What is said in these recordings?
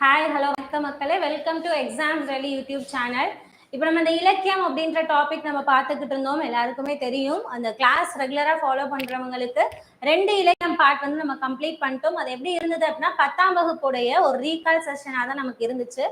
Hi hello வணக்கம் மக்களே. Welcome to exam rally YouTube channel இப்போ நம்ம இந்த இலக்கியம் அப்படின்ற டாபிக் நம்ம பார்த்துக்கிட்டு இருந்தோம். எல்லாருக்குமே தெரியும். அந்த கிளாஸ் ரெகுலராக ஃபாலோ பண்ணுறவங்களுக்கு ரெண்டு இலக்கியம் பார்ட் வந்து நம்ம கம்ப்ளீட் பண்ணிட்டோம். அது எப்படி இருந்தது அப்படின்னா பத்தாம் வகுப்புடைய ஒரு ரீகால் செஷனாக தான் நமக்கு இருந்துச்சு.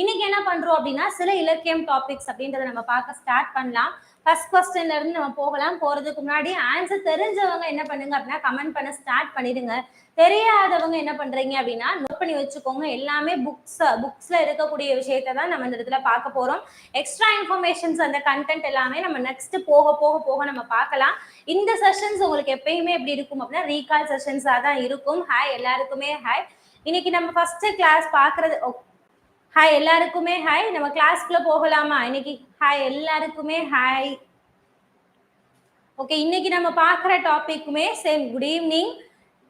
இன்னைக்கு என்ன பண்றோம் அப்படின்னா சில இலக்கியம் டாபிக்ஸ் அப்படின்றத நம்ம பார்க்க ஸ்டார்ட் பண்ணலாம். ஃபர்ஸ்ட் கொஸ்டின்ல இருந்து நம்ம போகலாம். போறதுக்கு முன்னாடி ஆன்சர் தெரிஞ்சவங்க என்ன பண்ணுங்க அப்படின்னா கமெண்ட் பண்ண ஸ்டார்ட் பண்ணிடுங்க. தெரியாதவங்க என்ன பண்றீங்க அப்படின்னா நோட் பண்ணி வச்சுக்கோங்க. எல்லாமே புக்ஸ் புக்ஸ்ல இருக்கக்கூடிய விஷயத்த தான் நம்ம இந்த இடத்துல பார்க்க போறோம். எக்ஸ்ட்ரா இன்ஃபர்மேஷன்ஸ் அந்த கண்டென்ட் எல்லாமே நம்ம நெக்ஸ்ட் போக போக போக நம்ம பார்க்கலாம். இந்த செஷன்ஸ் உங்களுக்கு எப்பயுமே எப்படி இருக்கும்? அப்படின்னா ரீகால் செஷன்ஸா தான் இருக்கும். ஹாய் எல்லாருக்குமே ஹாய் இன்னைக்கு நம்ம ஃபர்ஸ்ட் கிளாஸ் பாக்குறது ஹாய் எல்லாருக்குமே ஹாய் நம்ம கிளாஸ்க்குள்ள போகலாமா? இன்னைக்கு ஹாய் எல்லாருக்குமே ஹாய் ஓகே இன்னைக்கு நம்ம பார்க்குற டாபிக்குமே same good evening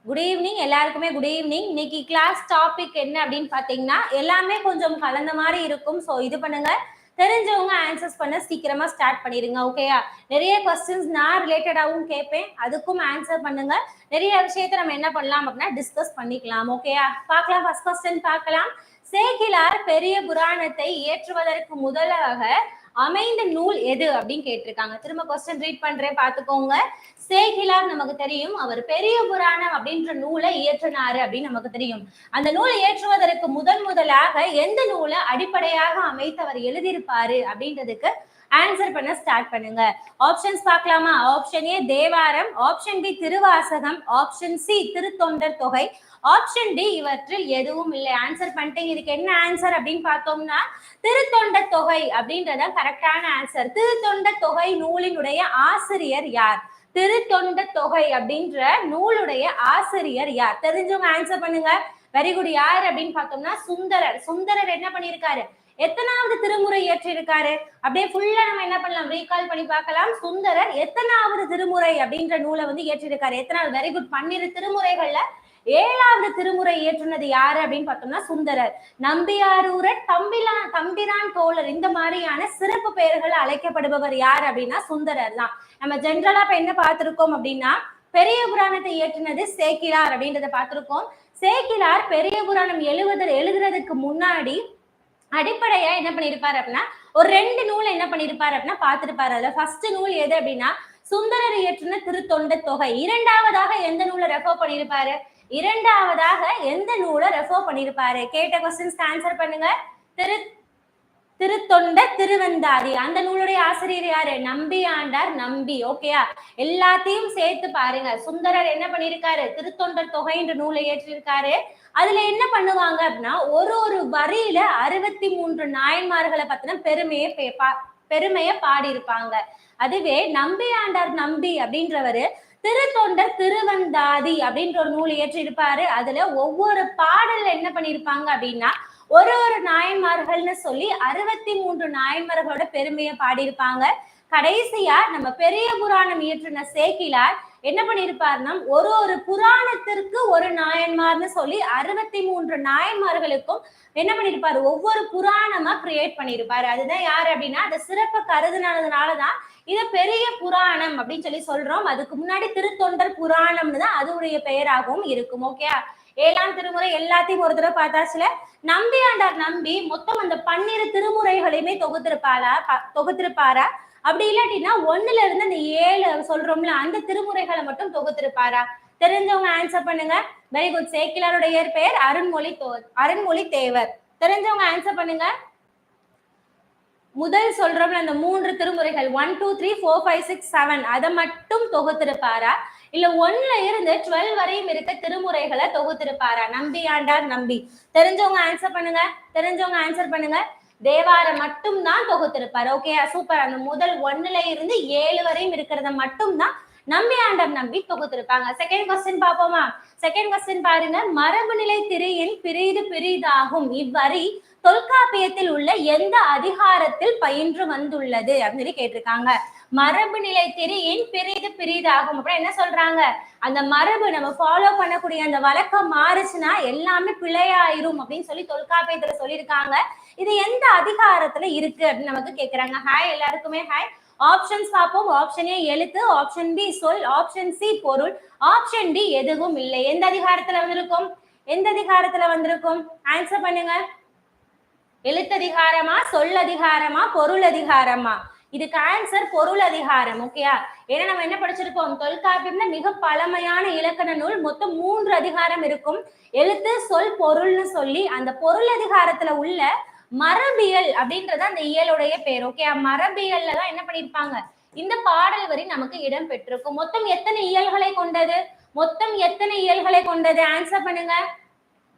good evening எல்லாருக்குமே குட் ஈவினிங் இன்னைக்கு கிளாஸ் டாபிக் என்ன அப்படின்னு பார்த்தீங்கன்னா எல்லாமே கொஞ்சம் கலந்த மாதிரி இருக்கும். ஸோ இது பண்ணுங்க. தெரிஞ்சவங்க ஆன்சர்ஸ் பண்ண சீக்கிரமா ஸ்டார்ட் பண்ணிடுங்க ஓகேயா நிறைய கொஸ்டின்ஸ் நான் ரிலேட்டடாகவும் கேட்பேன். அதுக்கும் ஆன்சர் பண்ணுங்க. நிறைய விஷயத்த நம்ம என்ன பண்ணலாம் அப்படின்னா டிஸ்கஸ் பண்ணிக்கலாம் ஓகேயா பார்க்கலாம் ஃபர்ஸ்ட் கொஸ்டின் பார்க்கலாம். சேகிலார் பெரிய புராணத்தை இயற்றுவதற்கு முதலாக அமைந்த நூல் எது அப்படின்னு கேட்டிருக்காங்க. திரும்ப கொஸ்டின் ரீட் பண்றேன் பாத்துக்கோங்க சேகிலார் நமக்கு தெரியும். அவர் பெரிய புராணம் அப்படின்ற நூலை இயற்றினாரு அப்படின்னு நமக்கு தெரியும். அந்த நூலை இயற்றுவதற்கு முதன் முதலாக எந்த நூலை அடிப்படையாக அமைத்து அவர் எழுதியிருப்பாரு அப்படின்றதுக்கு ஆன்சர் பண்ண ஸ்டார்ட் பண்ணுங்க. ஆப்ஷன்ஸ் பார்க்கலாமா? Option A Thevaram. Option B Thiruvasagam. Option C Thiruthondar Thogai. Option D இவற்றில் எதுவும் இல்லை. ஆன்சர் பண்ணிட்டீங்க இதுக்கு என்ன ஆன்சர் அப்படின்னு பார்த்தோம்னா திருத்தொண்ட தொகை அப்படின்றத கரெக்டான ஆன்சர் திருத்தொண்ட தொகை நூலினுடைய ஆசிரியர் யார்? திருத்தொண்ட தொகை அப்படின்ற நூலுடைய ஆசிரியர் யார்? தெரிஞ்சவங்க ஆன்சர் பண்ணுங்க. வெரி குட் யார் அப்படின்னு பார்த்தோம்னா சுந்தரர். சுந்தரர் என்ன பண்ணியிருக்காரு? எத்தனாவது திருமுறை இயற்றிருக்காரு அப்படியே ஃபுல்லா நம்ம என்ன பண்ணலாம்? ரீகால் பண்ணி பார்க்கலாம். சுந்தரர் எத்தனாவது திருமுறை அப்படின்ற நூலை வந்து இயற்றிருக்காரு எத்தனாவது வெரி குட் பன்னிரு திருமுறைகள்ல ஏழாவது திருமுறை இயற்றுனது யாரு அப்படின்னு பார்த்தோம்னா சுந்தரர். நம்பியாரூரர் தம்பிலான் தம்பிரான் தோழர். இந்த மாதிரியான சிறப்பு பெயர்கள் அழைக்கப்படுபவர் யார் அப்படின்னா சுந்தரர் தான். நம்ம ஜென்ரலா இப்ப என்ன பார்த்திருக்கோம் அப்படின்னா பெரிய புராணத்தை இயற்றினது சேக்கிலார் அப்படின்றத பார்த்திருக்கோம். சேக்கிலார் பெரிய புராணம் எழுவதர் எழுதுறதுக்கு முன்னாடி அடிப்படையா என்ன பண்ணிருப்பாரு அப்படின்னா ஒரு ரெண்டு நூல் என்ன பண்ணிருப்பாரு அப்படின்னா பார்த்திருப்பாரு. அதுல ஃபர்ஸ்ட் நூல் எது அப்படின்னா சுந்தரர் இயற்றின திருத்தொண்ட தொகை. இரண்டாவதாக எந்த நூலை ரெஃபர் பண்ணிருப்பாரு? இரண்டாவதாக எந்த நூலை ரெஃபர் பண்ணிருப்பாரு? கேட்ட கொஸ்டின்ஸ்க்கு ஆன்சர் பண்ணுங்க. திரு திருத்தொண்ட திருவந்தாதி. அந்த நூலுடைய ஆசிரியர் யாரு? நம்பி ஆண்டார் நம்பி. ஓகேயா எல்லாத்தையும் சேர்த்து பாருங்க. சுந்தரர் என்ன பண்ணிருக்காரு? திருத்தொண்டர் தொகைன்ற நூலை ஏற்றிருக்காரு. அதுல என்ன பண்ணுவாங்க அப்படின்னா ஒரு ஒரு வரியில அறுபத்தி மூன்று நாயன்மார்களை பத்தின பெருமையை பெருமைய பாடியிருப்பாங்க. அதுவே நம்பி ஆண்டார் நம்பி அப்படின்றவரு திருத்தொண்டர் திருவந்தாதி அப்படின்ற ஒரு நூல் இயற்றிருப்பாரு அதுல ஒவ்வொரு பாடல்ல என்ன பண்ணிருப்பாங்க அப்படின்னா ஒரு ஒரு நாயன்மார்கள்னு சொல்லி அறுபத்தி மூன்று நாயன்மார்களோட பெருமையை பாடியிருப்பாங்க. கடைசியா நம்ம பெரிய புராணம் இயற்றின சேக்கிலார் என்ன பண்ணிருப்பாருன்னா ஒரு ஒரு புராணத்திற்கு ஒரு நாயன்மார்னு சொல்லி அறுபத்தி மூன்று நாயன்மார்களுக்கும் என்ன பண்ணிருப்பாரு ஒவ்வொரு புராணமா கிரியேட் பண்ணிருப்பாரு அதுதான் யாரு அப்படின்னா அந்த சிறப்பு கருதுனதுனாலதான் இது பெரிய புராணம் அப்படின்னு சொல்லி சொல்றோம். அதுக்கு முன்னாடி திருத்தொண்டர் புராணம்னு தான் அதோடைய பெயராகவும் இருக்கும். ஓகே ஏழாம் திருமுறை எல்லாத்தையும் ஒரு தடவை பார்த்தாச்சுல? நம்பி ஆண்டார் நம்பி மொத்தம் அந்த பன்னிரு திருமுறைகளையுமே தொகுத்திருப்பாரா தொகுத்திருப்பாரா? அப்படி இல்லாட்டினா ஒண்ணுல இருந்து அந்த ஏழு சொல்றோம்ல அந்த திருமுறைகளை மட்டும் தொகுத்திருப்பாரா? தெரிஞ்சவங்க ஆன்சர் பண்ணுங்க. வெரி குட் சேக்கிலாருடைய இயற்பெயர் அருண்மொழி தோ அருண்மொழி தேவர். தெரிஞ்சவங்க ஆன்சர் பண்ணுங்க. முதல் சொல்றோம்ல அந்த மூன்று திருமுறைகள் one two three four five six seven அதை மட்டும் தொகுத்திருப்பாரா? இல்ல ஒன்ல இருந்து டுவெல் வரையும் இருக்க திருமுறைகளை தொகுத்திருப்பாரா? நம்பி ஆண்டார் நம்பி. தெரிஞ்சவங்க ஆன்சர் பண்ணுங்க. தெரிஞ்சவங்க ஆன்சர் பண்ணுங்க. தேவாரம் மட்டும் தான் தொகுத்திருப்பார் ஓகே சூப்பர் அந்த முதல் ஒன்னுல இருந்து ஏழு வரையும் இருக்கிறத மட்டும் தான் நம்பி ஆண்டர் நம்பி தொகுத்திருப்பாங்க. செகண்ட் கொஸ்டின் பாப்போமா செகண்ட் கொஸ்டின் பாருங்க. மரபு நிலை திரையில் பிரிது பிரிதாகும். இவ்வரி தொல்காப்பியத்தில் உள்ள எந்த அதிகாரத்தில் பயின்று வந்துள்ளது? அப்படின்னு கேட்டிருக்காங்க. மரபு நிலை திரியின் பிரிது பிரிதாகும் அப்படின்னு என்ன சொல்றாங்க? அந்த மரபு நம்ம ஃபாலோ பண்ணக்கூடிய அந்த வழக்கம் மாறுச்சுன்னா எல்லாமே பிழையாயிரும் அப்படின்னு சொல்லி தொல்காப்பியத்துல சொல்லியிருக்காங்க. இது எந்த அதிகாரத்துல இருக்கு அப்படின்னு நமக்கு கேக்குறாங்க. ஹாய் எல்லாருக்குமே ஹாய் ஆப்ஷன்ஸ் பார்ப்போம். ஆப்ஷன் ஏ எழுத்து ஆப்ஷன் பி சொல் ஆப்ஷன் சி பொருள் ஆப்ஷன் டி எதுவும் இல்லை. எந்த அதிகாரத்துல வந்திருக்கும்? எந்த அதிகாரத்துல வந்திருக்கும்? ஆன்சர் பண்ணுங்க. எழுத்ததிகாரமா சொல்லதிகாரமா பொருள் அதிகாரமா இதுக்கு ஆன்சர் பொருள் அதிகாரம் ஓகேயா ஏன்னா நம்ம என்ன படிச்சிருக்கோம் தொல்காப்பியம்னா மிக பழமையான இலக்கண நூல். மொத்தம் மூன்று அதிகாரம் இருக்கும். எழுத்து சொல் பொருள்னு சொல்லி அந்த பொருள் அதிகாரத்துல உள்ள மரபியல் அப்படின்றது அந்த இயலுடைய பேர் ஓகே மரபியல்ல தான் என்ன பண்ணிருப்பாங்க? இந்த பாடல் வரி நமக்கு இடம் பெற்றிருக்கும். மொத்தம் எத்தனை இயல்களை கொண்டது? மொத்தம் எத்தனை இயல்களை கொண்டது? ஆன்சர் பண்ணுங்க.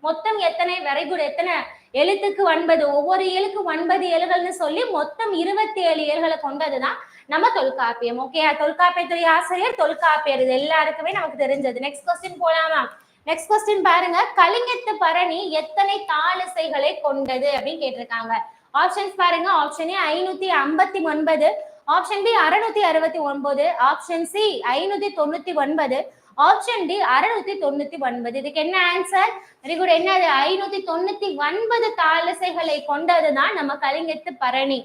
மொத்தம் எத்தனை? வெரி குட் எத்தனை? எழுத்துக்கு ஒன்பது. ஒவ்வொரு இயலுக்கு ஒன்பது இயல்கள்னு சொல்லி மொத்தம் இருபத்தி ஏழு இயல்களை கொண்டதுதான் நம்ம தொல்காப்பியம். ஓகே தொல்காப்பியத்துறை ஆசிரியர் தொல்காப்பியர். இது எல்லாருக்குமே நமக்கு தெரிஞ்சது. நெக்ஸ்ட் கொஸ்டின் போலாமா? நெக்ஸ்ட் கொஸ்டின் பாருங்க. கலிங்கத்து பரணி எத்தனை தாளிசைகளை கொண்டது அப்படின்னு கேட்டிருக்காங்க. ஆப்ஷன்ஸ் பாருங்க. ஆப்ஷன் ஏ ஐநூத்தி ஐம்பத்தி ஒன்பது. ஆப்ஷன் பி அறுநூத்தி அறுபத்தி ஒன்பது. ஆப்ஷன் சி ஐநூத்தி தொண்ணூத்தி ஒன்பது. ஆப்ஷன் டி அறுநூத்தி தொண்ணூத்தி ஒன்பது. இதுக்கு என்ன ஆன்சர் வெரி குட் என்னது? ஐநூத்தி தொண்ணூத்தி ஒன்பது தாளிசைகளை கொண்டதுதான் நம்ம கலிங்கத்து பரணி.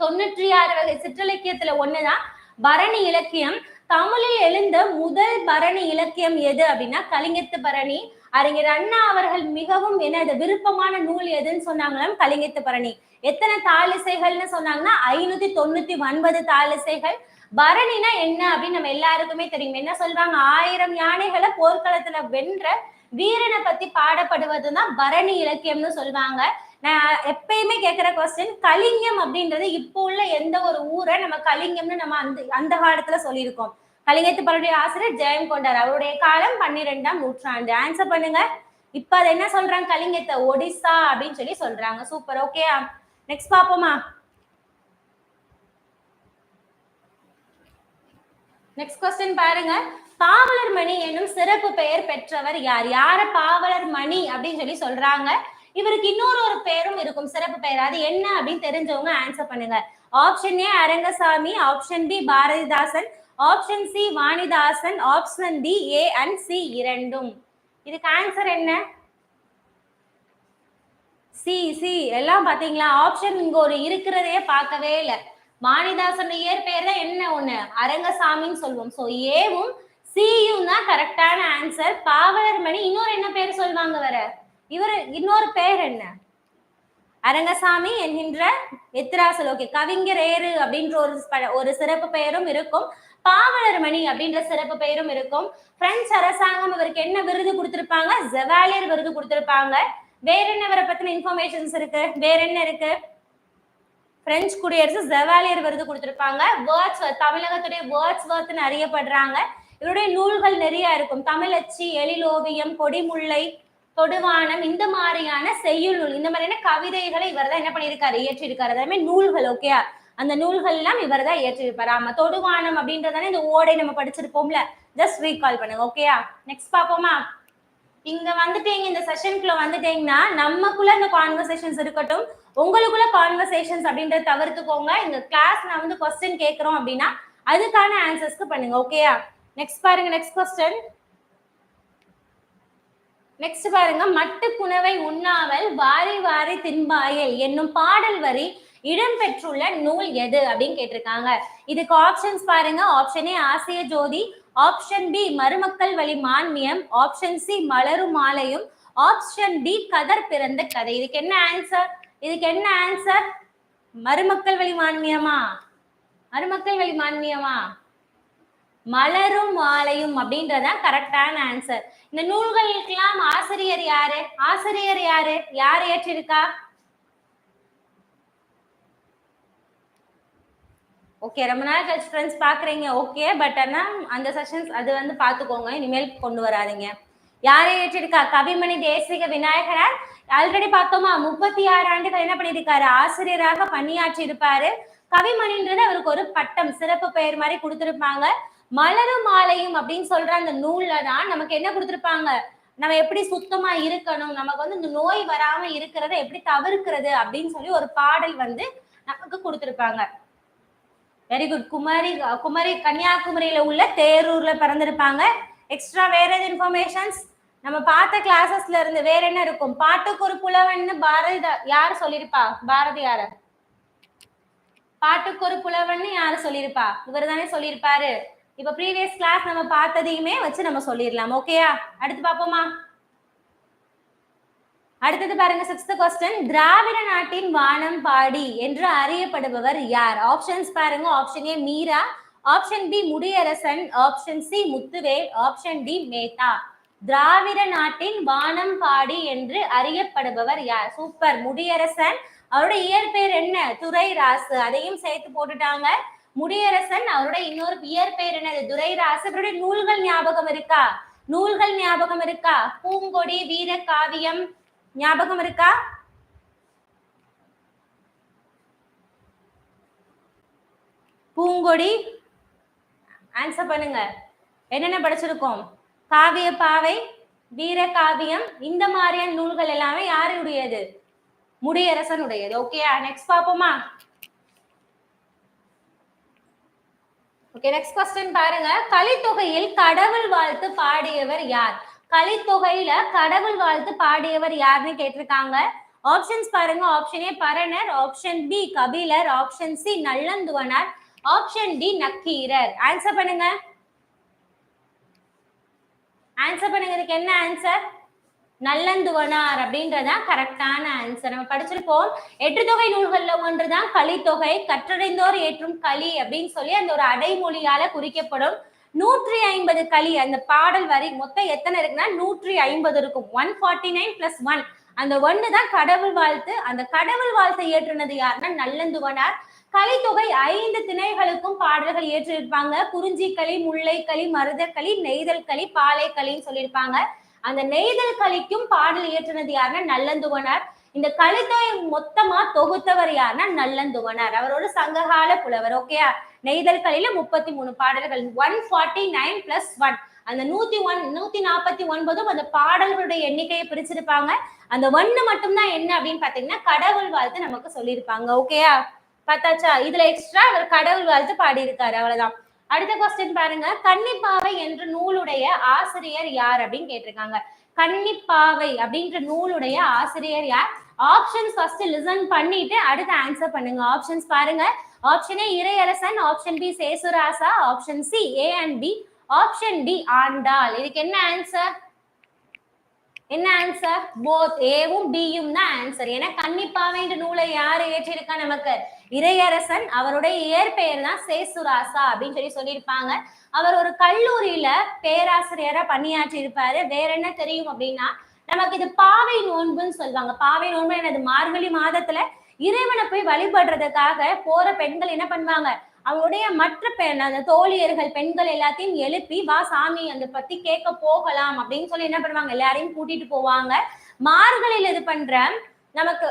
தொண்ணூற்றி ஆறு வகை சிற்றிலக்கியத்துல ஒண்ணுதான். பரணி இலக்கியம். தமிழில் எழுந்த முதல் பரணி இலக்கியம் எது அப்படின்னா கலிங்கத்து பரணி. அறிஞர் அண்ணா அவர்கள் மிகவும் என்னது? விருப்பமான நூல் எதுன்னு சொன்னாங்களாம் கலிங்கத்து பரணி. எத்தனை தாளிசைகள்னு சொன்னாங்கன்னா ஐநூத்தி தொண்ணூத்தி ஒன்பது தாளிசைகள் பரணினா என்ன அப்படின்னு நம்ம எல்லாருக்குமே தெரியும். என்ன சொல்றாங்க? ஆயிரம் யானைகளை போர்க்களத்துல வென்ற வீரனை பத்தி பாடப்படுவதுதான் பரணி இலக்கியம்னு சொல்லுவாங்க. நான் எப்பயுமே கேட்கிற கொஸ்டின் கலிங்கம் அப்படின்றது இப்போ உள்ள எந்த ஒரு ஊரை நம்ம கலிங்கம்னு நம்ம அந்த அந்த காலத்துல சொல்லியிருக்கோம். கலிங்கத்து பருடைய ஆசிரியர் ஜெயம் கொண்டார். அவருடைய காலம் பன்னிரெண்டாம் நூற்றாண்டு. ஆன்சர் பண்ணுங்க. இப்ப அதை என்ன சொல்றாங்க? கலிங்கத்தை ஒடிசா அப்படின்னு சொல்லி சொல்றாங்க. சூப்பர் ஓகே நெக்ஸ்ட் பாப்போமா? நெக்ஸ்ட் கொஸ்டின் பாருங்க. பாவலர் மணி என்னும் சிறப்பு பெயர் பெற்றவர் யார்? யார? பாவலர் மணி அப்படின்னு சொல்லி சொல்றாங்க. இவருக்கு இன்னொரு ஒரு பெயரும் இருக்கும். சிறப்பு பெயர். அது என்ன அப்படின்னு தெரிஞ்சவங்க ஆன்சர் பண்ணுங்க. Option A Arangasamy. Option B Bharathidasan. Option C Vanidasan. Option D A and C இரண்டும். இதுக்கு ஆன்சர் என்ன? சி சி எல்லாம் பாத்தீங்களா ஆப்ஷன் இங்க ஒரு இருக்கிறதே பார்க்கவே இல்லை. வாணிதாசன் பேர் தான் என்ன ஒண்ணு? அரங்கசாமின்னு சொல்லுவோம் ஸோ ஏவும் சியும் தான் கரெக்டான ஆன்சர் பாவலர் மணி இன்னொரு என்ன பேர் சொல்லுவாங்க வர இவர் இன்னொரு பேர் என்ன? அரங்கசாமி என்கின்ற எத்திராசல். ஓகே கவிஞர் ஏறு அப்படின்ற ஒரு ப- ஒரு சிறப்பு பெயரும் இருக்கும். பாவலர் மணி அப்படின்ற சிறப்பு பெயரும் இருக்கும். பிரெஞ்சு அரசாங்கம் இவருக்கு என்ன விருது கொடுத்திருப்பாங்க? ஜெவாலியர் விருது கொடுத்திருப்பாங்க. வேற என்ன இவரை பத்தின இன்ஃபர்மேஷன்ஸ் இருக்கு? வேற என்ன இருக்கு? பிரெஞ்சு குடியரசு ஜெவாலியர் விருது கொடுத்துருப்பாங்க. வேர்ட்ஸ் தமிழகத்துடைய வேர்ட்ஸ் வேர்த்னு அறியப்படுறாங்க. இவருடைய நூல்கள் நிறைய இருக்கும். தமிழச்சி எழிலோவியம் கொடிமுல்லை தொடுவானம் இந்த மாதிரியான செய்யுள் நூல் இந்த மாதிரியான கவிதைகளை இவர் தான் என்ன பண்ணியிருக்காரு? இயற்றியிருக்காரு. அதே நூல்கள் ஓகே அந்த நூல்கள் எல்லாம் இவர் தான் இயற்றியிருப்பாரு. ஆமா தொடுவானம் அப்படின்றதானே இந்த ஓடை நம்ம படிச்சிருப்போம்ல? ஜஸ்ட் ரீகால் பண்ணுங்க ஓகேயா நெக்ஸ்ட் பாப்போமா இங்க வந்துட்டீங்க இந்த செஷனுக்குள்ள வந்துட்டீங்கன்னா நமக்குள்ள இந்த கான்வர்சேஷன்ஸ் இருக்கட்டும் உங்களுக்குள்ள கான்வர்சேஷன்ஸ் அப்படின்றத தவிர்த்துக்கோங்க. இந்த கிளாஸ் நான் வந்து கொஸ்டின் கேட்கறோம் அப்படின்னா அதுக்கான ஆன்சர்ஸ்க்கு பண்ணுங்க ஓகேயா நெக்ஸ்ட் பாருங்க நெக்ஸ்ட் கொஸ்டின் நெக்ஸ்ட் பாருங்க மட்டு புனவை உண்ணாமல் வாரி வாரி தின்பாயல் என்னும் பாடல் வரி இடம்பெற்றுள்ள நூல் எது அப்படின்னு கேட்டிருக்காங்க. இதுக்கு ஆப்ஷன்ஸ் பாருங்க ஆப்ஷன் ஏ ஆசிய ஜோதி ஆப்ஷன் பி மருமக்கள் வழி மான்மியம் ஆப்ஷன் சி மலரும் மாலையும் ஆப்ஷன் டி கதர் பிறந்த கதை. இதுக்கு என்ன ஆன்சர் இதுக்கு என்ன ஆன்சர் மருமக்கள் வழி மான்மியமா? மருமக்கள் வழி மான்மியமா? மலரும் மாலையும் அப்படின்றதான் கரெக்டான ஆன்சர் இந்த நூல்களுக்கெல்லாம் ஆசிரியர் யாரு? ஆசிரியர் யாரு? யார் ஏற்றிருக்கா? ஓகே ரொம்ப நாள் கழிச்சு ஃப்ரெண்ட்ஸ் பாக்குறீங்க. ஓகே பட் ஆனால் அந்த செஷன்ஸ் அது வந்து பார்த்துக்கோங்க. இனிமேல் கொண்டு வராதீங்க. யாரை ஏற்றிருக்கா? கவிமணி தேசிக விநாயகரார் ஆல்ரெடி பார்த்தோமா முப்பத்தி ஆறு ஆண்டுகள் என்ன பண்ணியிருக்காரு? ஆசிரியராக பணியாற்றி இருப்பாரு கவிமணின்றது அவருக்கு ஒரு பட்டம் சிறப்பு பெயர் மாதிரி கொடுத்திருப்பாங்க. மலரும் மாலையும் அப்படின்னு சொல்ற அந்த நூல்ல தான் நமக்கு என்ன கொடுத்திருப்பாங்க? நம்ம எப்படி சுத்தமா இருக்கணும்? நமக்கு வந்து இந்த நோய் வராம இருக்கிறத எப்படி தவிர்க்கிறது அப்படின்னு சொல்லி ஒரு பாடல் வந்து நமக்கு கொடுத்திருப்பாங்க. வெரி குட் குமரி குமரி கன்னியாகுமரியில உள்ள தேரூர்ல பிறந்திருப்பாங்க. எக்ஸ்ட்ரா வேற எது இன்ஃபர்மேஷன்ஸ் நம்ம பார்த்த கிளாஸஸ்ல இருந்து வேற என்ன இருக்கும்? பாட்டுக்கு ஒரு புலவன்னு பாரதி யார் சொல்லியிருப்பா? பாரதியார பாட்டுக்கு ஒரு புலவன்னு யாரு சொல்லியிருப்பா? இவர் தானே சொல்லியிருப்பாரு. இப்ப ப்ரீவியஸ் கிளாஸ் நம்ம பார்த்ததையுமே வச்சு நம்ம சொல்லிடலாம். ஓகேயா அடுத்து பாப்போமா அடுத்தது பாருங்க சிக்ஸ்த் கொஸ்டின் திராவிட நாட்டின் வானம் பாடி என்று அறியப்படுபவர் யார்? ஆப்ஷன்ஸ் பாருங்க. Option A Meera. Option B Mudiyarasan. Option C Muthuvel. Option D Metha. திராவிட நாட்டின் வானம் பாடி என்று அறியப்படுபவர் யார்? சூப்பர். முடியரசன். அவருடைய இயற்பெயர் என்ன? துரை ராசு அதையும் சேர்த்து போட்டுட்டாங்க. முடியரசன் அவருடைய இன்னொரு இயற்பெயர் என்னது? துரைராசு. இவருடைய நூல்கள் ஞாபகம் இருக்கா? நூல்கள் ஞாபகம் இருக்கா? பூங்கொடி வீர காவியம். ஞாபகம் இருக்கா? பூங்கொடி. ஆன்சர் பண்ணுங்க. என்னென்ன படிச்சிருக்கோம்? காவிய பாவை வீர காவியம் இந்த மாதிரியான நூல்கள் எல்லாமே யாருடையது? முடியரசனுடையது. ஓகேயா நெக்ஸ்ட் பாப்போமா ஓகே நெக்ஸ்ட் கொஸ்டின் பாருங்க. கலித்தொகையில் கடவுள் வாழ்த்து பாடியவர் யார்? கலித்தொகையில கடவுள் வாழ்த்து பாடியவர் யாருன்னு கேட்டிருக்காங்க. ஆப்ஷன்ஸ் பாருங்க. Option A Paranar. Option B Kapilar. Option C Nallanthuvanar. Option D Nakkeerar. Answer பண்ணுங்க. ஆன்சர் பண்ணுங்க இதுக்கு என்ன ஆன்சர் நல்லந்துவனார் அப்படின்றதான் கரெக்டான ஆன்சர் நம்ம படிச்சிருப்போம் எட்டுத்தொகை நூல்கள்ல ஒன்றுதான் கலித்தொகை கற்றடைந்தோர் ஏற்றும் களி அப்படின்னு சொல்லி அந்த ஒரு அடைமொழியால குறிக்கப்படும் நூற்றி ஐம்பது களி அந்த பாடல் வரி மொத்தம் எத்தனை இருக்குன்னா நூற்றி ஐம்பது இருக்கும். One forty nine plus one அந்த ஒன்னு தான் கடவுள் வாழ்த்து. அந்த கடவுள் வாழ்த்தை ஏற்றுனது யாருன்னா நல்லந்துவனார். கலித்தொகை ஐந்து திணைகளுக்கும் பாடல்கள் ஏற்றிருப்பாங்க. குறிஞ்சிக்களி முல்லைக்களி மருதக்களி நெய்தல் களி பாலைக்களின்னு சொல்லியிருப்பாங்க. அந்த நெய்தல் களிக்கும் பாடல் இயற்றினது யாருன்னா நல்லந்துவனார். இந்த கலித்தொகை மொத்தமா தொகுத்தவர் யாருன்னா நல்லந்துவனார். அவரோட சங்ககால புலவர் ஓகேயா நெய்தல் களியில முப்பத்தி மூணு பாடல்கள் one forty nine plus one அந்த நூத்தி ஒன் நூத்தி நாற்பத்தி ஒன்பதும் அந்த பாடல்களுடைய எண்ணிக்கையை பிரிச்சிருப்பாங்க. அந்த ஒன்னு மட்டும்தான் என்ன அப்படின்னு பாத்தீங்கன்னா கடவுள் வாழ்த்து நமக்கு சொல்லியிருப்பாங்க ஓகேயா பார்த்தாச்சா? இதுல எக்ஸ்ட்ரா அவர் கடவுள் வாழ்த்து பாடியிருக்காரு. அவ்வளவுதான். அடுத்த கொஸ்டின் பாருங்க. கன்னிப்பாவை என்ற நூலுடைய ஆசிரியர் யார் அப்படின்னு கேட்டிருக்காங்க. கன்னிப்பாவை அப்படின்ற நூலுடைய ஆசிரியர் யார்? ஆப்ஷன்ஸ் ஃபர்ஸ்ட் லிசன் பண்ணிட்டு அடுத்து ஆன்சர் பண்ணுங்க. ஆப்ஷன்ஸ் பாருங்க. Option A Iraiyarasan option B Sesuraja option C A and B option D Andal. இதுக்கு என்ன ஆன்சர் என்ன ஆன்சர் போத் ஏவும் பியும் தான் ஆன்சர் ஏன்னா கன்னிப்பாவைன்ற நூலை யார் ஏற்றிருக்கா நமக்கு? இறையரசன் அவருடைய இயற்பெயர் தான் சேசுராசா அப்படின்னு சொல்லி சொல்லியிருப்பாங்க. அவர் ஒரு கல்லூரியில பேராசிரியரா பணியாற்றி இருப்பாரு வேற என்ன தெரியும் அப்படின்னா நமக்கு இது பாவை நோன்புன்னு சொல்லுவாங்க. பாவை நோன்பு என்னது? மார்கழி மாதத்துல இறைவனை போய் வழிபடுறதுக்காக போற பெண்கள் என்ன பண்ணுவாங்க? அவருடைய மற்ற பெண் அந்த தோழியர்கள் பெண்கள் எல்லாத்தையும் எழுப்பி வா சாமி அந்த பத்தி கேட்க போகலாம் அப்படின்னு சொல்லி என்ன பண்ணுவாங்க? எல்லாரையும் கூட்டிட்டு போவாங்க. மார்கழியில் இது பண்ற நமக்கு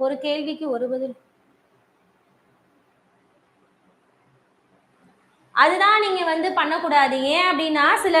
ஒரு கேள்விக்கு ஒரு பதில். அதுதான் நீங்கள் வந்து பண்ணக்கூடாது. ஏன் அப்படின்னா சில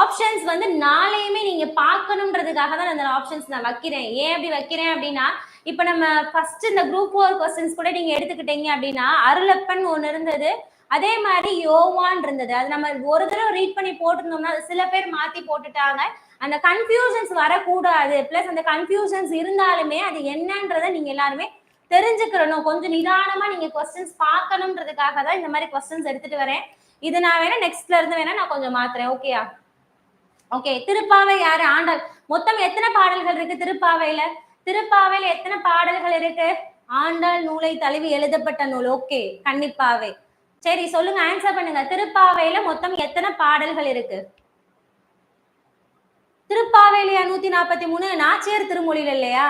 ஆப்ஷன்ஸ் வந்து நாளையுமே நீங்க பார்க்கணுன்றதுக்காக தான் அந்த ஆப்ஷன்ஸ் நான் வைக்கிறேன். ஏன் அப்படி வைக்கிறேன் அப்படின்னா இப்ப நம்ம ஃபர்ஸ்ட் இந்த குரூப் ஃபோர் கொஸ்டின்ஸ் கூட நீங்க எடுத்துக்கிட்டீங்க அப்படின்னா அருளப்பன் ஒன்று இருந்தது. அதே மாதிரி யோவான் இருந்தது. அது நம்ம ஒரு தடவை ரீட் பண்ணி போட்டிருந்தோம்னா அது சில பேர் மாத்தி போட்டுட்டாங்க. அந்த கன்ஃபியூஷன்ஸ் வரக்கூடாது. பிளஸ் அந்த கன்ஃபியூஷன்ஸ் இருந்தாலுமே அது என்னன்றதை நீங்க எல்லாருமே தெரிஞ்சுக்கிறணும். கொஞ்சம் நிதானமா நீங்க கொஸ்டின்ஸ் பார்க்கணுன்றதுக்காக தான் இந்த மாதிரி கொஸ்டின்ஸ் எடுத்துட்டு வரேன். இது நான் வேணா நெக்ஸ்ட்ல இருந்து வேணா நான் கொஞ்சம் மாத்துறேன். ஓகேயா ஓகே திருப்பாவை யாரு? ஆண்டாள். மொத்தம் எத்தனை பாடல்கள் இருக்கு திருப்பாவையில? திருப்பாவையில எத்தனை பாடல்கள் இருக்கு? ஆண்டாள் நூலை தழுவி எழுதப்பட்ட நூல். ஓகே கண்டிப்பாவே சரி சொல்லுங்க. ஆன்சர் பண்ணுங்க. திருப்பாவையில மொத்தம் எத்தனை பாடல்கள் இருக்கு? திருப்பாவையிலையா? நூத்தி நாற்பத்தி மூணு? நாச்சியார் திருமொழியில இல்லையா?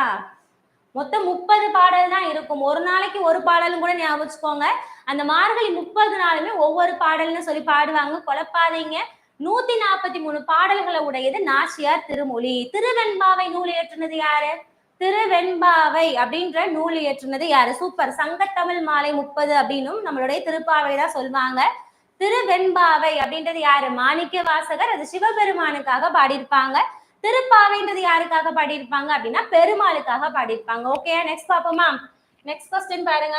மொத்தம் முப்பது பாடல் தான் இருக்கும். ஒரு நாளைக்கு ஒரு பாடலும் கூட ஞாபகம் வச்சுக்கோங்க. அந்த மார்கழி முப்பது நாளுமே ஒவ்வொரு பாடல்னு சொல்லி பாடுவாங்க. குழப்பாதீங்க. நூத்தி நாற்பத்தி மூணு பாடல்களை உடையது நாச்சியார் திருமொழி. திருவெண்பாவை நூல் இயற்றுனது யாரு? திருவெண்பாவை அப்படின்ற நூல் இயற்றுனது யாரு? சூப்பர். சங்கத்தமிழ் மாலை முப்பது அப்படின்னும் நம்மளுடைய திருப்பாவை தான் சொல்லுவாங்க. திருவெண்பாவை அப்படின்றது யாரு? மாணிக்க வாசகர் அது சிவபெருமானுக்காக பாடியிருப்பாங்க. திருப்பாவைன்றது யாருக்காக பாடியிருப்பாங்க அப்படின்னா பெருமாளுக்காக பாடியிருப்பாங்க. ஓகே நெக்ஸ்ட் பாப்போமா நெக்ஸ்ட் கொஸ்டின் பாருங்க.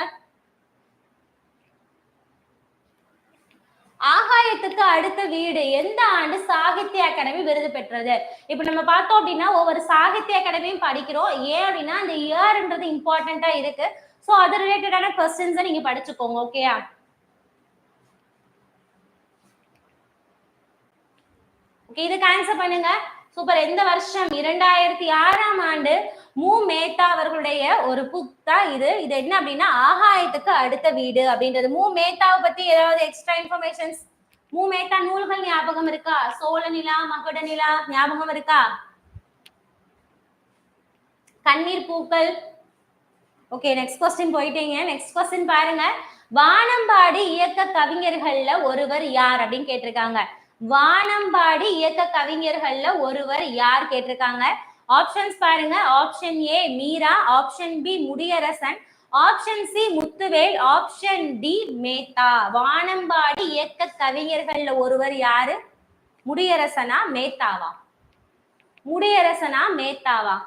ஆகாயத்துக்கு அடுத்த வீடு எந்த ஆண்டு சாகித்ய அகாடமி விருது பெற்றது? இப்ப நம்ம பார்த்தோம் அப்படின்னா ஒவ்வொரு சாகித்ய அகாடமியும் படிக்கிறோம். ஏன் அப்படின்னா அந்த இயர்ன்றது இம்பார்ட்டண்டா இருக்கு. ஸோ அது ரிலேட்டடான கொஸ்டின்ஸை நீங்க படிச்சுக்கோங்க ஓகேயா ஓகே இதுக்கு ஆன்சர் பண்ணுங்க. சூப்பர். எந்த வருஷம் இரண்டாயிரத்தி ஆறாம் ஆண்டு மு. மேத்தா அவர்களுடைய ஒரு புக் தான் இது. இது என்ன அப்படின்னா ஆகாயத்துக்கு அடுத்த வீடு அப்படின்றது. மு. மேத்தாவை பத்தி ஏதாவது எக்ஸ்ட்ரா இன்ஃபர்மேஷன்ஸ் மு. மேத்தா நூல்கள் ஞாபகம் இருக்கா? சோழ நிலா மகுட நிலா ஞாபகம் இருக்கா? கண்ணீர் பூக்கள். ஓகே நெக்ஸ்ட் கொஸ்டின் போயிட்டீங்க. நெக்ஸ்ட் கொஸ்டின் பாருங்க. வானம்பாடி இயக்க கவிஞர்கள்ல ஒருவர் யார் அப்படின்னு கேட்டிருக்காங்க. வானம்பாடி இயக்க கவிஞர்கள்ல ஒருவர் யார் கேட்டிருக்காங்க? ஆப்ஷன்ஸ் பாருங்க. Option A Meera. Option B Mudiyarasan. Option C Muthuvel. Option D Metha. வானம்பாடி இயக்க கவிஞர்கள்ல ஒருவர் யாரு? முடியரசனா மேத்தாவா? முடியரசனா மேத்தாவா?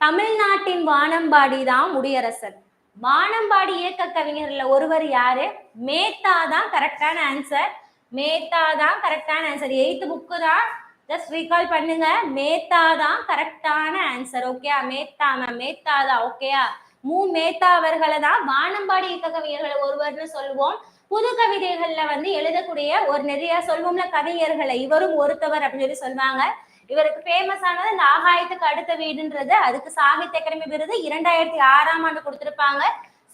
தமிழ்நாட்டின் வானம்பாடி தான் முடியரசன். வானம்பாடி இயக்க கவிஞர்ல ஒருவர் யாரு? மேத்தா தான் கரெக்டான ஆன்சர் மேத்தா தான் கரெக்டான ஆன்சர் எயித்து புக்கு தான் ஜஸ்ட் ரீகால் பண்ணுங்க. மேத்தா தான் கரெக்டான ஆன்சர் ஓகேயா மேத்தா மேம் மேத்தா தான் ஓகேயா மு. மேத்தா அவர்களை தான் வானம்பாடி இயக்க கவிஞர்களை ஒருவர்னு சொல்லுவோம் புது கவிதைகள்ல வந்து எழுதக்கூடிய ஒரு நிறைய சொல்வோம்ல கவிஞர்களை. இவரும் ஒருத்தவர் அப்படின்னு சொல்லி சொல்லுவாங்க இவருக்கு ஃபேமஸ் ஆனது இந்த ஆகாயத்துக்கு அடுத்த வீடுன்றது. அதுக்கு சாகித்ய அகாடமி விருது இரண்டாயிரத்தி ஆறாம் ஆண்டு கொடுத்திருப்பாங்க.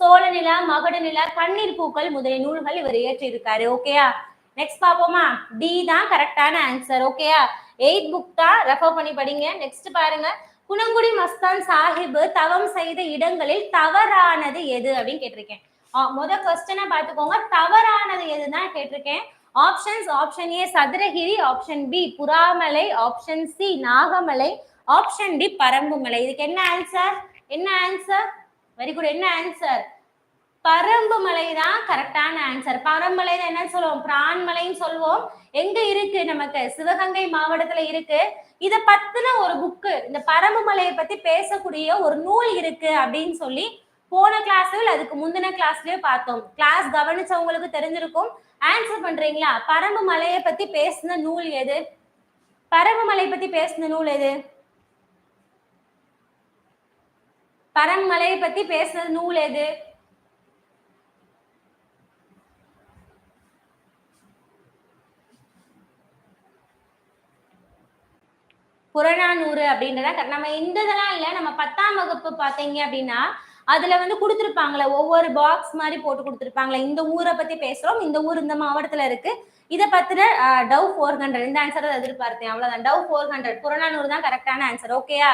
சோழ நிலா மகுட நிலா கண்ணீர் பூக்கள் முதலிய நூல்கள் இவர் இயற்றியிருக்காரு. ஓகேயா நெக்ஸ்ட் பாப்போமா டி தான் கரெக்டான ஆன்சர் ஓகேயா எயிட் புக் தான் ரெஃபர் பண்ணி படிங்க. நெக்ஸ்ட் பாருங்க. குணங்குடி மஸ்தான் சாஹிப் தவம் செய்த இடங்களில் தவறானது எது அப்படின்னு கேட்டிருக்கேன். ஆ, முத கொஸ்டினை பார்த்துக்கோங்க. தவறானது எதுதான் கேட்டிருக்கேன்? Options option A Sathuragiri option B Puramalai option C Nagamalai option D Parambumalai. இதுக்கு என்ன ஆன்சர் என்ன ஆன்சர் வெரி குட் என்ன ஆன்சர் பரம்பு மலை தான் கரெக்டான ஆன்சர் பரம்புமலை என்ன சொல்லுவோம். பிரான்மலைன்னு சொல்லுவோம். எங்க இருக்கு? நமக்கு சிவகங்கை மாவட்டத்துல இருக்கு. இத பத்தின ஒரு புக்கு இந்த பரம்பு மலையை பத்தி பேசக்கூடிய ஒரு நூல் இருக்கு அப்படின்னு சொல்லி போன கிளாஸ்ல அதுக்கு முந்தின கிளாஸ்லயே பார்த்தோம். கிளாஸ் கவனிச்சவங்களுக்கு தெரிஞ்சிருக்கும். ஆன்சர் பண்றீங்களா? பரம்பு மலையை பத்தி பேசின நூல் எது? பரம்பு மலை பத்தி பேசின நூல் எது? பரமலையை பத்தி பேசின நூல் எது? புறநானூறு அப்படின்றத நம்ம இந்த இதெல்லாம் இல்ல நம்ம பத்தாம் வகுப்பு பாத்தீங்க அப்படின்னா அதுல வந்து கொடுத்துருப்பாங்களே ஒவ்வொரு பாக்ஸ் மாதிரி போட்டு கொடுத்துருப்பாங்களே இந்த ஊரை பத்தி பேசுறோம். இந்த ஊர் இந்த மாவட்டத்துல இருக்கு. இதை பத்தின டவ் ஃபோர் ஹண்ட்ரட் இந்த ஆன்சர் எதிர்பார்த்தேன். அவ்வளவுதான். டவ் ஃபோர் ஹண்ட்ரட் புறநானூறு தான் கரெக்டான ஆன்சர் ஓகேயா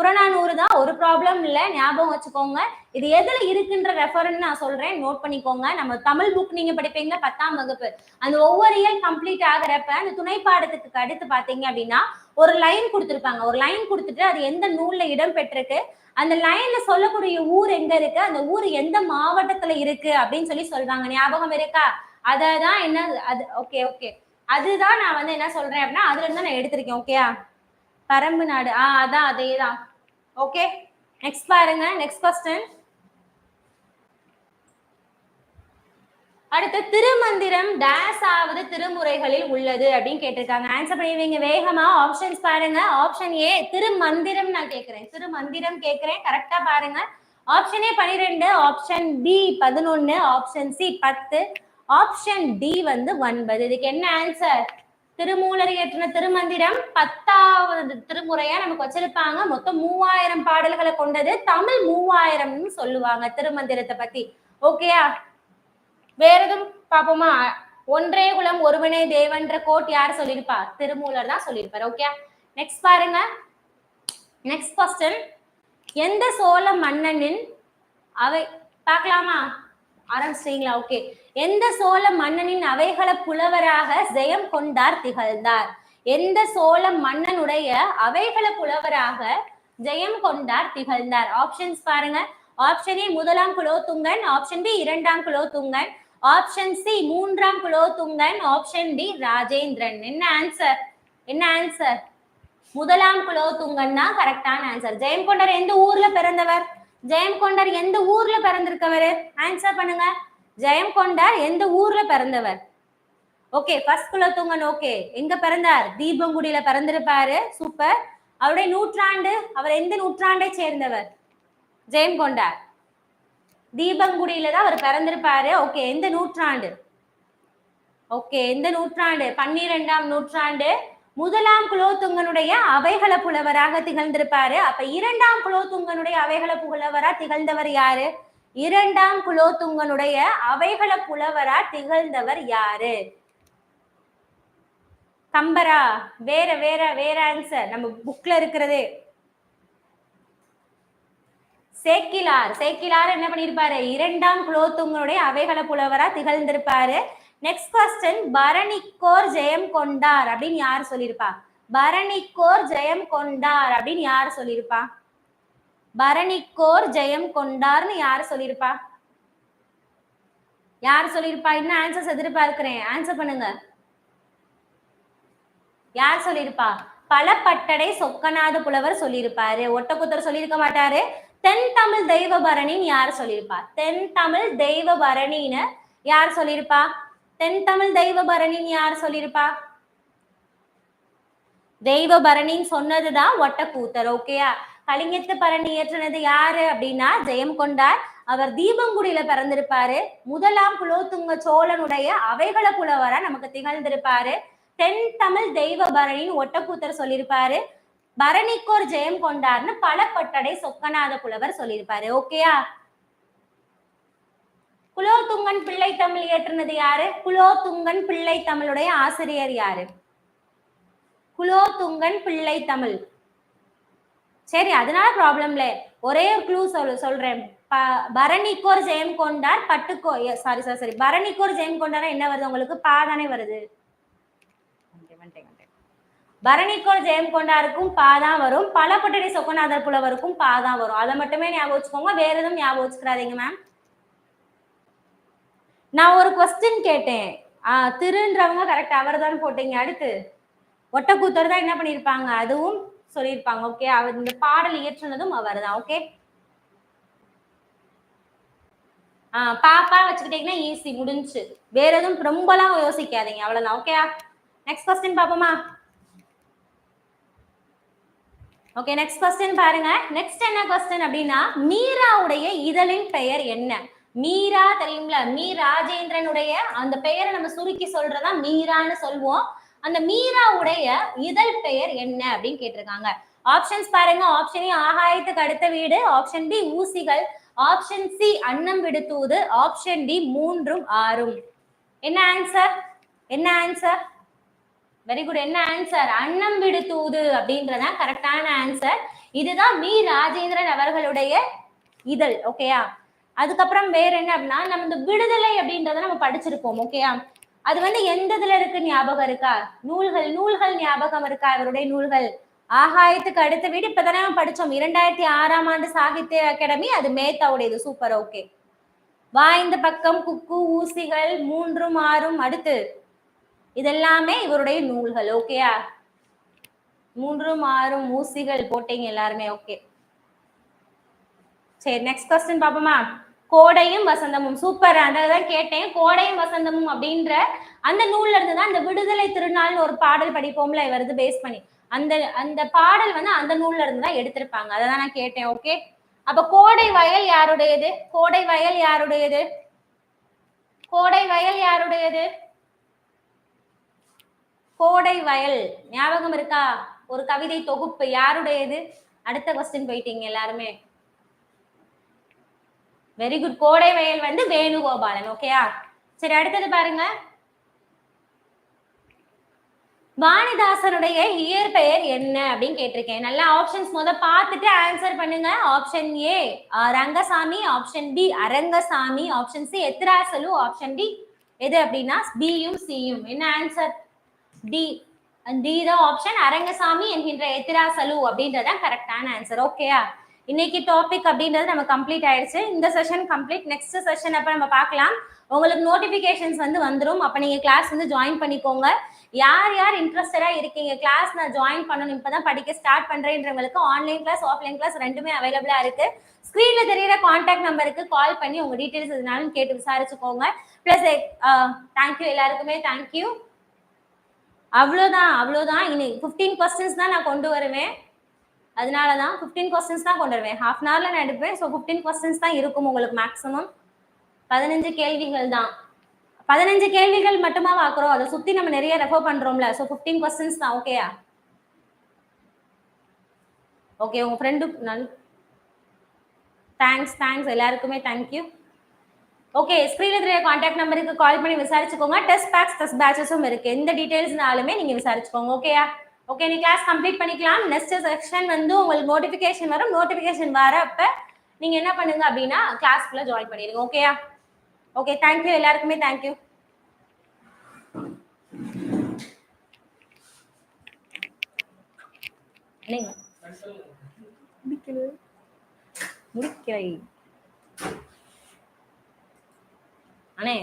புறநானூறு தான் ஒரு ப்ராப்ளம் இல்லை. ஞாபகம் வச்சுக்கோங்க. இது எதுல இருக்குன்ற ரெஃபரன் நான் சொல்றேன். நோட் பண்ணிக்கோங்க. நம்ம தமிழ் புக் நீங்க படிப்பீங்க பத்தாம் வகுப்பு. அந்த ஒவ்வொரு இயல் கம்ப்ளீட் ஆகிறப்ப அந்த துணை பாடத்துக்கு அடுத்து பாத்தீங்க அப்படின்னா ஒரு லைன் கொடுத்துருப்பாங்க. ஒரு லைன் கொடுத்துட்டு அது எந்த நூல்ல இடம் பெற்றிருக்கு அந்த லைன்ல சொல்லக்கூடிய ஊர் எங்க இருக்கு அந்த ஊர் எந்த மாவட்டத்துல இருக்கு அப்படின்னு சொல்லி சொல்றாங்க. ஞாபகம் இருக்கா? அததான் என்ன அது ஓகே ஓகே அதுதான் நான் வந்து என்ன சொல்றேன் அப்படின்னா அதுல இருந்து நான் எடுத்திருக்கேன் ஓகேயா பரம்பு நாடு. ஆ அதான் அதே தான் ஓகே நெக்ஸ்ட் பாருங்க நெக்ஸ்ட் கொஸ்டின் அடுத்து திருமந்திரம் டேஸ் ஆவது திருமுறைகளில் உள்ளது அப்படின்னு கேட்டிருக்காங்க. ஆன்சர் பண்ணிடுவீங்க வேகமா. ஆப்ஷன்ஸ் பாருங்க. ஆப்ஷன் ஏ திருமந்திரம் நான் கேட்கிறேன். திருமந்திரம் கேட்கிறேன். கரெக்டா பாருங்க. ஆப்ஷன் ஏ பனிரெண்டு ஆப்ஷன் பி பதினொன்னு ஆப்ஷன் சி பத்து ஆப்ஷன் டி வந்து ஒன்பது. இதுக்கு என்ன ஆன்சர் திருமூலர் இயற்றின திருமந்திரம் பத்தாவது திருமுறையா நமக்கு வச்சிருப்பாங்க. மொத்தம் மூவாயிரம் பாடல்களை கொண்டது. தமிழ் மூவாயிரம்னு சொல்லுவாங்க திருமந்திரத்தை பத்தி. ஓகேயா வேற எதுவும் பாப்போமா ஒன்றே குலம் ஒருவனே தேவன்ற கோட் யார் சொல்லியிருப்பா? திருமூலர் தான் சொல்லியிருப்பார். ஓகே நெக்ஸ்ட் பாருங்க. நெக்ஸ்ட் கொஸ்டின் எந்த சோழ மன்னனின் அவை பார்க்கலாமா? ஆரம்பிச்சிட்டீங்களா? ஓகே எந்த சோழ மன்னனின் அவைகள புலவராக ஜெயம் கொண்டார் திகழ்ந்தார்? எந்த சோழ மன்னனுடைய அவைகள புலவராக ஜெயம் கொண்டார் திகழ்ந்தார்? ஆப்ஷன்ஸ் பாருங்க. ஆப்ஷன் ஏ முதலாம் குலோத்துங்கன். ஆப்ஷன் பி இரண்டாம் குலோத்துங்கன். ஆப்ஷன் சி மூன்றாம் குலோத்துங்கன். Option D Rajendran. என்ன ஆன்சர் என்ன ஆன்சர் முதலாம் குலோத்துங்கன் தான் கரெக்டான ஆன்சர் ஜெயம் கொண்டார் எந்த ஊர்ல பிறந்தவர்? ஜெயம் கொண்டார் எந்த ஊர்ல பிறந்திருக்கவர்? ஆன்சர் பண்ணுங்க. ஜெயம் கொண்டார் எந்த ஊர்ல பிறந்தவர்? ஓகே ஃபர்ஸ்ட் குலோத்துங்கன் ஓகே எங்க பிறந்தார்? தீபங்குடியில பிறந்திருப்பாரு. சூப்பர் அவருடைய நூற்றாண்டு அவர் எந்த நூற்றாண்டை சேர்ந்தவர்? ஜெயம் கொண்டார். தீபங்குடியில தான் அவர் பிறந்திருப்பாரு. ஓகே எந்த நூற்றாண்டு? ஓகே எந்த நூற்றாண்டு? பன்னிரெண்டாம் நூற்றாண்டு. முதலாம் குலோத்துங்கனுடைய அவைகள புலவராக திகழ்ந்திருப்பாரு. அப்ப இரண்டாம் குலோத்துங்கனுடைய அவைகள புலவரா திகழ்ந்தவர் யாரு? இரண்டாம் குலோத்துங்கனுடைய அவைகள புலவரா திகழ்ந்தவர் யாரு? கம்பரா வேற வேற வேற ஆன்சர் நம்ம புக்ல இருக்கிறது. சேக்கிலார். சேக்கிலார் என்ன பண்ணிருப்பாரு? இரண்டாம் குலோத்துங்கனுடைய அவைகள புலவரா திகழ்ந்திருப்பாரு. நெக்ஸ்ட் கொஸ்டின் பரணிக்கோர் ஜெயம் கொண்டார் அப்படின்னு யார் சொல்லியிருப்பா? பரணிக்கோர் ஜெயம் கொண்டார் அப்படின்னு யார் சொல்லியிருப்பா? பரணிக்கோர் ஜெயம் கொண்டார்னு யார் சொல்லியிருப்பா? யார் சொல்லியிருப்பா? என்ன ஆன்சர்ஸ் எதிர்பார்க்கிறேன். ஆன்சர் பண்ணுங்க. யார் சொல்லியிருப்பா? பலப்பட்டடை சொக்கநாத புலவர் சொல்லியிருப்பாரு. ஒட்டக்குத்தர் சொல்லியிருக்க மாட்டாரு. தென் தமிழ் தெய்வ பரணின்னு யார் சொல்லியிருப்பா? தென் தமிழ் தெய்வ பரணின்னு யார் சொல்லியிருப்பா? தென் தமிழ் தெய்வ பரணின்னு யார் சொல்லியிருப்பா? தெய்வ பரணின்னு சொன்னதுதான் ஒட்டக்கூத்தர் ஓகேயா கலிங்கத்து பரணி இயற்றினது யாரு அப்படின்னா ஜெயம் கொண்டார். அவர் தீபங்குடியில பிறந்திருப்பாரு. முதலாம் குலோத்துங்க சோழனுடைய அவைகள புலவரா நமக்கு திகழ்ந்திருப்பாரு. தென் தமிழ் தெய்வ பரணின்னு ஒட்டக்கூத்தர் சொல்லியிருப்பாரு. பரணிக்கோர் ஜெயம் கொண்டார்னு பல பட்டடை சொக்கநாத புலவர் சொல்லியிருப்பாரு ஓகேயா குலோத்துங்கன் பிள்ளை தமிழ் இயற்றுனது யாரு? குலோத்துங்கன் பிள்ளை தமிழுடைய ஆசிரியர் யாரு? குலோத்துங்கன் பிள்ளை தமிழ். சரி அதனால ப்ராப்ளம் இல்ல. ஒரே ஒரு க்ளூ சொல் சொல்றேன். பரணிக்கோர் ஜெயம் கொண்டார் பட்டுக்கோ sorry sorry sorry Paranikkor Jayam கொண்டாரா என்ன வருது உங்களுக்கு? பா தானே வருது. பரணிக்கோர் ஜெயம் கொண்டாருக்கும் பா தான் வரும். பலப்பட்டடி சொக்கநாதர் புலவருக்கும் பா தான் வரும். அதை மட்டுமே ஞாபகம் வச்சுக்கோங்க. வேற எதுவும் ஞாபகம் வச்சுக்கிறாதீங்க மேம் நான் ஒரு கொஸ்டின் கேட்டேன். ஆ திருன்றவங்க கரெக்ட் அவர் தான் போட்டீங்க. அடுத்து ஒட்டக்கூத்தர் தான் என்ன பண்ணியிருப்பாங்க? அதுவும் சொல்லியிருப்பாங்க. ஓகே அவர் இந்த பாடல் இயற்றுனதும் அவர் தான் ஓகே ஆ பாப்பா வச்சுக்கிட்டீங்கன்னா ஈஸி முடிஞ்சுச்சு வேற எதுவும் ரொம்பலாம் யோசிக்காதீங்க. அவ்வளவுதான். ஓகேயா நெக்ஸ்ட் கொஸ்டின் பாப்போமா? ஓகே நெக்ஸ்ட் கொஸ்டின் பாருங்க. நெக்ஸ்ட் என்ன கொஸ்டின் அப்படின்னா மீராவுடைய இதழின் பெயர் என்ன? மீரா தெரியுங்களா மீ ராஜேந்திரனுடைய அந்த பெயரை நம்ம சுருக்கி சொல்றதா மீரான்னு சொல்லுவோம் அந்த மீராவுடைய இதழ் பெயர் என்ன அப்படின்னு கேட்டிருக்காங்க. ஆப்ஷன்ஸ் பாருங்க. ஆப்ஷன் ஏ ஆகாயத்துக்கு அடுத்த வீடு ஆப்ஷன் பி ஊசிகள் ஆப்ஷன் சி அன்னம் விடுத்தூது ஆப்ஷன் டி மூன்றும் ஆறும். என்ன ஆன்சர் என்ன ஆன்சர் வெரி குட் என்ன ஆன்சர் அன்னம் விடுத்தூது அப்படின்றதான் கரெக்டான ஆன்சர் இதுதான் மீ ராஜேந்திரன் அவர்களுடைய இதழ் ஓகேயா அதுக்கப்புறம் வேற என்ன அப்படின்னா நம்ம இந்த விடுதலை அப்படின்றத நம்ம படிச்சிருப்போம் ஓகேயா அது வந்து எந்த இதுல இருக்கு ஞாபகம் இருக்கா? நூல்கள் நூல்கள் ஞாபகம் இருக்கா? இவருடைய நூல்கள். ஆகாயத்துக்கு அடுத்த வீடு இப்பதானே நம்ம படிச்சோம். இரண்டாயிரத்தி ஆறாம் ஆண்டு சாகித்ய அகாடமி அது மேத்தாவுடையது சூப்பர் ஓகே வாய்ந்த பக்கம் குக்கு ஊசிகள் மூன்றும் ஆறும் அடுத்து. இதெல்லாமே இவருடைய நூல்கள் ஓகேயா மூன்றும் ஆறும் ஊசிகள் போட்டீங்க எல்லாருமே ஓகே சரி நெக்ஸ்ட் கொஸ்டின் பாப்போமா கோடையும் வசந்தமும். சூப்பர் அதான் கேட்டேன். கோடையும் வசந்தமும் அப்படின்ற அந்த நூல்ல இருந்து தான் அந்த விடுதலை திருநாள்னு ஒரு பாடல் படிப்போம்ல வருது பேஸ் பண்ணி. அந்த அந்த பாடல் வந்து அந்த நூல்ல இருந்து தான் எடுத்திருப்பாங்க. அதை தான் நான் கேட்டேன். ஓகே அப்ப கோடை வயல் யாருடையது? கோடை வயல் யாருடையது? கோடை வயல் யாருடையது? கோடை வயல். ஞாபகம் இருக்கா? ஒரு கவிதை தொகுப்பு. யாருடையது? அடுத்த கொஸ்டின் போயிட்டீங்க எல்லாருமே. வெரி குட் கோடை வயல் வந்து வேணுகோபாலன். ஓகேயா சரி அடுத்தது பாருங்க. வாணிதாசனுடைய இயற்பெயர் என்ன அப்படின்னு கேட்டிருக்கேன். நல்லா ஆப்ஷன்ஸ் முத பார்த்துட்டு ஆன்சர் பண்ணுங்க. Option A Rangasamy option B Arangasamy. Option C Ethirajalu option D எது அப்படின்னா பியும் சியும் என்ன ஆன்சர் டி டி தான் ஆப்ஷன் அரங்கசாமி என்கின்ற எத்திராசலு அப்படின்றதான் கரெக்டான ஆன்சர் ஓகேயா இன்னைக்கு டாபிக் அப்படின்றது நம்ம கம்ப்ளீட் ஆயிடுச்சு. இந்த செஷன் கம்ப்ளீட் நெக்ஸ்ட் செஷன் அப்ப நம்ம பார்க்கலாம். உங்களுக்கு நோட்டிபிகேஷன்ஸ் வந்து வந்துடும் அப்ப நீங்க கிளாஸ் வந்து ஜாயின் பண்ணிக்கோங்க. யார் யார் இன்ட்ரெஸ்டடா இருக்கீங்க? கிளாஸ் நான் ஜாயின் பண்ணணும். இப்பதான் படிக்க ஸ்டார்ட் பண்றேன்றவங்களுக்கு ஆன்லைன் கிளாஸ் ஆஃப்லைன் கிளாஸ் ரெண்டுமே அவைலபிளா இருக்கு. ஸ்கிரீன்ல தெரியுற கான்டாக்ட் நம்பருக்கு கால் பண்ணி உங்க டீடைல்ஸ் எதுனாலும் கேட்டு விசாரிச்சுக்கோங்க. பிளஸ் தேங்க்யூ eh, uh, எல்லாருக்குமே. தேங்க்யூ அவ்வளோதான் அவ்வளோதான். இனி ஃபிஃப்டீன் கொஸ்டின்ஸ் தான் நான் கொண்டு வருவேன். அதனால தான் ஃபிஃப்டீன் கொஸ்டின்ஸ் தான் கொண்டு வருவேன். ஹாஃப் அன் ஹவரில் நான் எடுப்பேன். ஸோ ஃபிஃப்டீன் கொஸ்டின்ஸ் தான் இருக்கும் உங்களுக்கு மேக்ஸிமம் பதினஞ்சு கேள்விகள் தான். பதினஞ்சு கேள்விகள் மட்டுமா பார்க்குறோம்? அதை சுற்றி நம்ம நிறைய ரெஃபர் பண்ணுறோம்ல ஸோ ஃபிஃப்டீன் கொஸ்டின்ஸ் தான். ஓகேயா ஓகே உங்கள் ஃப்ரெண்டு நல் தேங்க்ஸ் தேங்க்ஸ் எல்லாருக்குமே தேங்க்யூ ஓகே ஸ்க்ரீனில் தெரிய காண்டாக்ட் நம்பருக்கு கால் பண்ணி விசாரிச்சுக்கோங்க. டெஸ்ட் பேக்ஸ் டெஸ்ட் பேட்சஸும் இருக்குது எந்த டீட்டெயில்ஸ்னாலுமே நீங்கள் விசாரிச்சுக்கோங்க. ஓகேயா ஓகே நீ கிளாஸ் கம்ப்ளீட் பண்ணிக்கலாம் நெக்ஸ்ட் செக்ஷன் வந்து உங்களுக்கு நோட்டிஃபிகேஷன் வரும். நோட்டிஃபிகேஷன் வரப்ப நீங்க என்ன பண்ணுங்க அப்படின்னா கிளாஸ்க்குள்ள ஜாயின் பண்ணிடுங்க. ஓகேயா ஓகே தேங்க்யூ எல்லாருக்குமே தேங்க்யூ முடிக்கலை. அண்ணே